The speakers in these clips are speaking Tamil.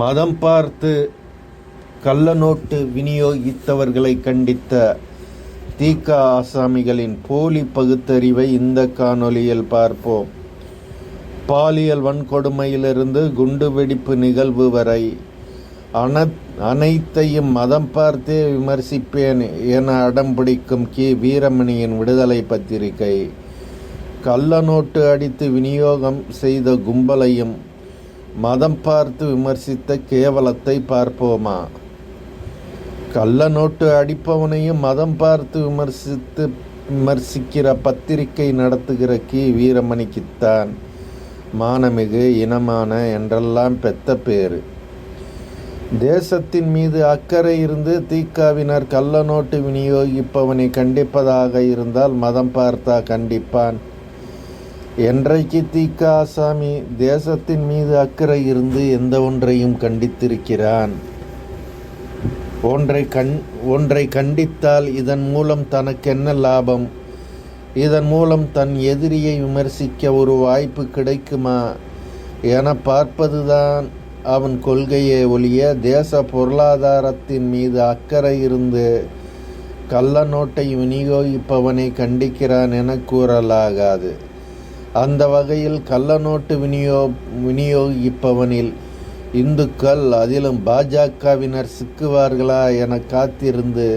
மதம் பார்த்து கள்ள நோட்டு விநியோகித்தவர்களை கண்டித்த தீக்க ஆசாமிகளின் போலி பகுத்தறிவை இந்த காணொளியில் பார்ப்போம். பாலியல் வன்கொடுமையிலிருந்து குண்டுவெடிப்பு நிகழ்வு வரை அன அனைத்தையும் மதம் பார்த்தே விமர்சிப்பேன் என அடம்பிடிக்கும் கி. வீரமணியின் விடுதலை பத்திரிகை. கள்ள நோட்டு அடித்து விநியோகம் செய்த கும்பலையும் மதம் பார்த்து விமர்சித்த கேவலத்தை பார்ப்போமா? கள்ள நோட்டு அடிப்பவனையும் மதம் பார்த்து விமர்சித்து விமர்சிக்கிற பத்திரிகை நடத்துகிற கி. வீரமணிக்குத்தான் மானமிகு இனமான என்றெல்லாம் பெத்த பேரு. தேசத்தின் மீது அக்கறை இருந்து தீக்காவினர் கள்ள நோட்டு விநியோகிப்பவனை கண்டிப்பதாக இருந்தால் மதம் பார்த்தா கண்டிப்பான். என்றைக்கு தீக்க ஆசாமி தேசத்தின் மீது அக்கறை இருந்து எந்த ஒன்றையும் கண்டித்திருக்கிறான்? ஒன்றை கண் ஒன்றை கண்டித்தால் இதன் மூலம் தனக்கென்ன லாபம்? இதன் மூலம் தன் எதிரியை விமர்சிக்க ஒரு வாய்ப்பு கிடைக்குமா? என பார்ப்பதுதான் அவன் கொள்கையை ஒழிய தேச பொருளாதாரத்தின் மீது அக்கறை இருந்து கள்ள நோட்டை விநியோகிப்பவனை கண்டிக்கிறான் என கூறலாகாது. அந்த வகையில் கள்ளநோட்டு விநியோ விநியோகிப்பவனில் இந்துக்கள் அதிலும் பாஜகவினர் சிக்குவார்களா என காத்திருந்து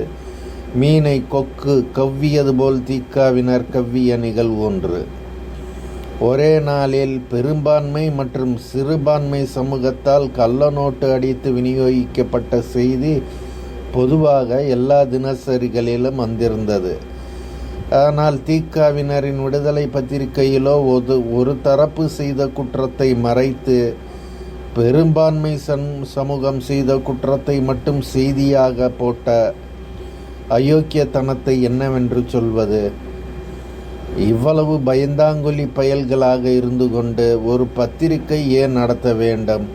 மீனை கொக்கு கவ்வியது போல் தீக்காவினர் கவ்விய நிகழ்வு ஒன்று. ஒரே நாளில் பெரும்பான்மை மற்றும் சிறுபான்மை சமூகத்தால் கள்ளநோட்டு அடித்து விநியோகிக்கப்பட்ட செய்தி பொதுவாக எல்லா தினசரிகளிலும் வந்திருந்தது. ஆனால் தீக்காவினரின் விடுதலை பத்திரிகையிலோ ஒரு ஒரு தரப்பு செய்த குற்றத்தை மறைத்து பெரும்பான்மை சன் சமூகம் செய்த குற்றத்தை மட்டும் செய்தியாக போட்ட அயோக்கியத்தனத்தை என்னவென்று சொல்வது? இவ்வளவு பயந்தாங்கொலி பயல்களாக இருந்து கொண்டு ஒரு பத்திரிகை ஏன் நடத்த வேண்டும்?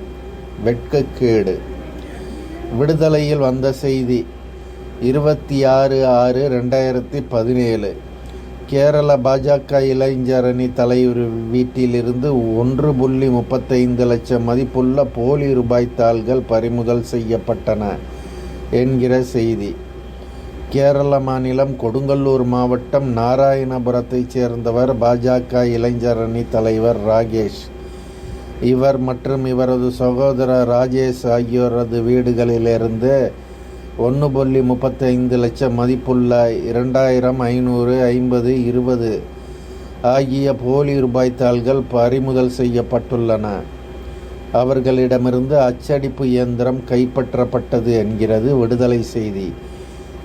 வெட்கக்கேடு. விடுதலையில் வந்த செய்தி இருபத்தி ஆறு ஆறு ரெண்டாயிரத்தி பதினேழு. கேரள பாஜக இளைஞரணி தலைவர் வீட்டிலிருந்து ஒன்று புள்ளி முப்பத்தைந்து லட்சம் மதிப்புள்ள போலி ரூபாய் தாள்கள் பறிமுதல் செய்யப்பட்டன என்கிற செய்தி. கேரள மாநிலம் கொடுங்கல்லூர் மாவட்டம் நாராயணபுரத்தைச் சேர்ந்தவர் பாஜக இளைஞரணி தலைவர் ராகேஷ். இவர் மற்றும் இவரது சகோதரர் ராஜேஷ் ஆகியோரது வீடுகளிலிருந்து ஒன்று புள்ளி முப்பத்தைந்து லட்சம் மதிப்புள்ள இரண்டாயிரம் ஐநூறு ஐம்பது இருபது ஆகிய போலி ரூபாய்த்தாள்கள் பறிமுதல் செய்யப்பட்டுள்ளன. அவர்களிடமிருந்து அச்சடிப்பு இயந்திரம் கைப்பற்றப்பட்டது என்கிறது விடுதலை செய்தி.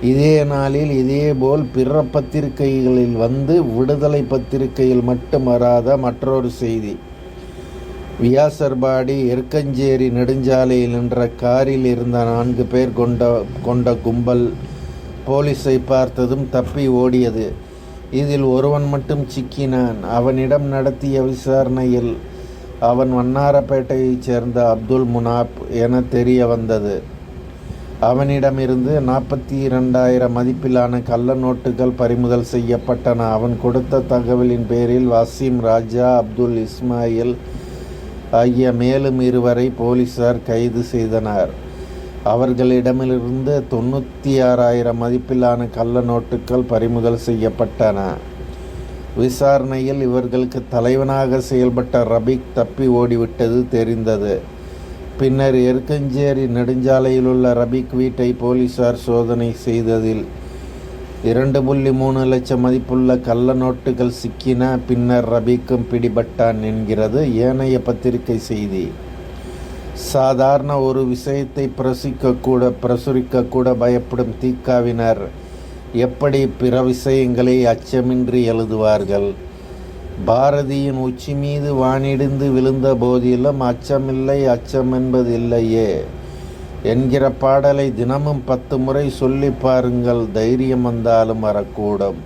இதே நாளில் இதேபோல் பிற பத்திரிகைகளில் வந்து விடுதலை பத்திரிகையில் மட்டும் வராத மற்றொரு செய்தி. வியாசர்பாடி எருக்கஞ்சேரி நெடுஞ்சாலையில் நின்ற காரில் இருந்த நான்கு பேர் கொண்ட கொண்ட கும்பல் போலீஸை பார்த்ததும் தப்பி ஓடியது. இதில் ஒருவன் மட்டும் சிக்கினான். அவனிடம் நடத்திய விசாரணையில் அவன் வண்ணாரப்பேட்டையைச் சேர்ந்த அப்துல் முனாப் என தெரிய வந்தது. அவனிடமிருந்து நாற்பத்தி இரண்டாயிரம் மதிப்பிலான கள்ள நோட்டுகள் பறிமுதல் செய்யப்பட்டன. அவன் கொடுத்த தகவலின் பேரில் வசீம் ராஜா அப்துல் இஸ்மாயில் ஆகிய மேலும் இருவரை போலீசார் கைது செய்தனர். அவர்களிடமிருந்து தொண்ணூற்றி ஆறாயிரம் மதிப்பிலான கள்ள நோட்டுகள் பறிமுதல் செய்யப்பட்டன. விசாரணையில் இவர்களுக்கு தலைவனாக செயல்பட்ட ரபிக் தப்பி ஓடிவிட்டது தெரிந்தது. பின்னர் எருக்கஞ்சேரி நெடுஞ்சாலையில் உள்ள ரபிக் வீட்டை போலீசார் சோதனை செய்ததில் இரண்டு புள்ளி மூணு லட்சம் மதிப்புள்ள கள்ள நோட்டுகள் சிக்கின பின்னர் ரபிக்கும் பிடிபட்டான் என்கிறது ஏனைய பத்திரிகை செய்தி. சாதாரண ஒரு விஷயத்தை பிரசிக்கக்கூட பிரசுரிக்கக்கூட பயப்படும் தீக்காவினர் எப்படி பிற விஷயங்களை அச்சமின்றி எழுதுவார்கள்? பாரதியின் உச்சி மீது வானிடிந்து விழுந்த போதிலும் அச்சமில்லை அச்சம் என்பதில்லையே என்கிற பாடலை தினமும் பத்து முறை சொல்லி பாருங்கள் தைரியம் வந்தாலும் வரக்கூடும்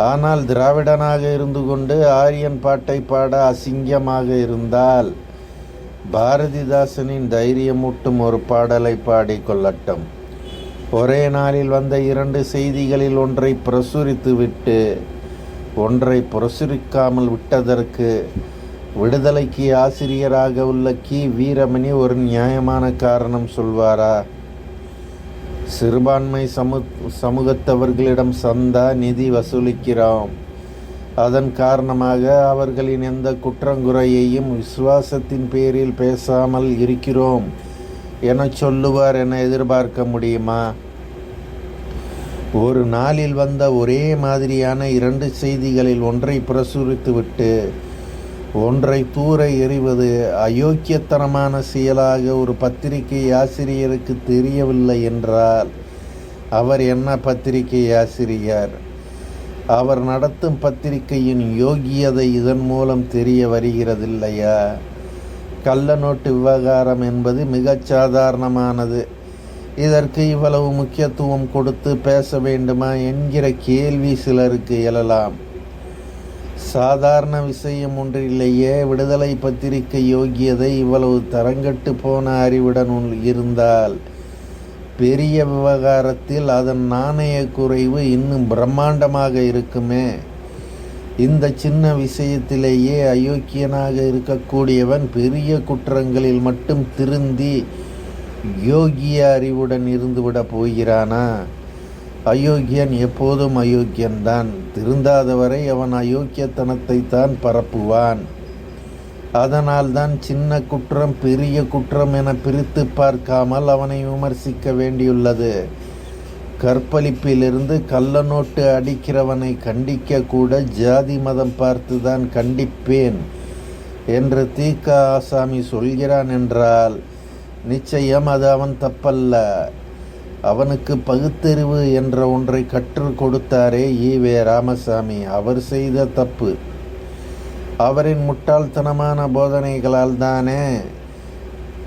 ஆனால் திராவிடனாக இருந்து கொண்டு ஆரியன் பாட்டை பாட அசிங்கமாக இருந்தால் பாரதிதாசனின் தைரியமூட்டும் ஒரு பாடலை பாடிக்கொள்ளட்டும் ஒரே நாளில் வந்த இரண்டு செய்திகளில் ஒன்றை பிரசுரித்துவிட்டு ஒன்றை பிரசுரிக்காமல் விட்டதற்கு விடுதலைக்கு ஆசிரியராக உள்ள கி. வீரமணி ஒரு நியாயமான காரணம் சொல்வாரா? சிறுபான்மை சமு சமூகத்தவர்களிடம் சந்தா நிதி வசூலிக்கிறோம். அதன் காரணமாக அவர்களின் எந்த குற்றங்குறையையும் விசுவாசத்தின் பேரில் பேசாமல் இருக்கிறோம் என சொல்லுவார் என எதிர்பார்க்க முடியுமா? ஒரு நாளில் வந்த ஒரே மாதிரியான இரண்டு செய்திகளில் ஒன்றை பிரசுரித்துவிட்டு ஒன்றை தூர எறிவது அயோக்கியத்தனமான செயலாக ஒரு பத்திரிகை ஆசிரியருக்கு தெரியவில்லை என்றால் அவர் என்ன பத்திரிகை ஆசிரியர்? அவர் நடத்தும் பத்திரிகையின் யோகியதை இதன் மூலம் தெரிய வருகிறதில்லையா? கள்ள நோட்டு விவகாரம் என்பது மிகச் சாதாரணமானது. இதற்கு இவ்வளவு முக்கியத்துவம் கொடுத்து பேச வேண்டுமா என்கிற கேள்வி சிலருக்கு எழலாம். சாதாரண விஷயம் ஒன்றிலேயே விடுதலை பத்திரிகை யோகியதை இவ்வளவு தரங்கட்டு போன அறிவுடன் இருந்தால் பெரிய விவகாரத்தில் அதன் நாணய குறைவு இன்னும் பிரம்மாண்டமாக இருக்குமே. இந்த சின்ன விஷயத்திலேயே அயோக்கியனாக இருக்கக்கூடியவன் பெரிய குற்றங்களில் மட்டும் திருந்தி யோகிய அறிவுடன் இருந்துவிடப் போகிறானா? அயோக்கியன் எப்போதும் அயோக்கியன்தான். திருந்தாதவரை அவன் அயோக்கியத்தனத்தை தான் பரப்புவான். அதனால்தான் சின்ன குற்றம் பெரிய குற்றம் என பிரித்து பார்க்காமல் அவனை விமர்சிக்க வேண்டியுள்ளது. கற்பழிப்பிலிருந்து கள்ள நோட்டு அடிக்கிறவனை கண்டிக்க கூட ஜாதி மதம் பார்த்துதான் கண்டிப்பேன் என்று தீக்க ஆசாமி சொல்கிறான் என்றால் நிச்சயம் அது அவன் தப்பல்ல. அவனுக்கு பகுத்தறிவு என்ற ஒன்றை கற்றுக் கொடுத்தாரே ஈவே ராமசாமி. அவர் செய்த தப்பு. அவரின் முட்டாள்தனமான போதனைகளால் தானே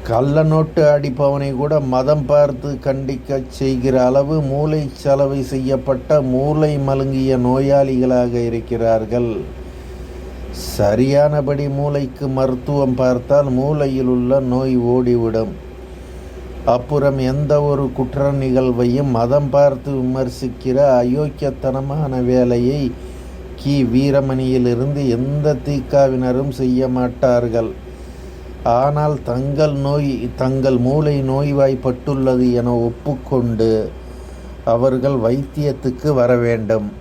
கள்ள நோட்டு அடிப்பவனை கூட மதம் பார்த்து கண்டிக்க செய்கிற அளவு மூளை சலவை செய்யப்பட்ட மூளை மழுங்கிய நோயாளிகளாக இருக்கிறார்கள். சரியானபடி மூளைக்கு மருத்துவம் பார்த்தால் மூளையில் உள்ள நோய் ஓடிவிடும். அப்புறம் எந்த ஒரு குற்ற நிகழ்வையும் மதம் பார்த்து விமர்சிக்கிற அயோக்கியத்தனமான வேலையை கி. வீரமணியிலிருந்து எந்த தீக்காவினரும் செய்ய மாட்டார்கள். ஆனால் தங்கள் நோய் தங்கள் மூளை நோய்வாய்ப்பட்டுள்ளது என ஒப்புக்கொண்டு அவர்கள் வைத்தியத்துக்கு வர வேண்டும்.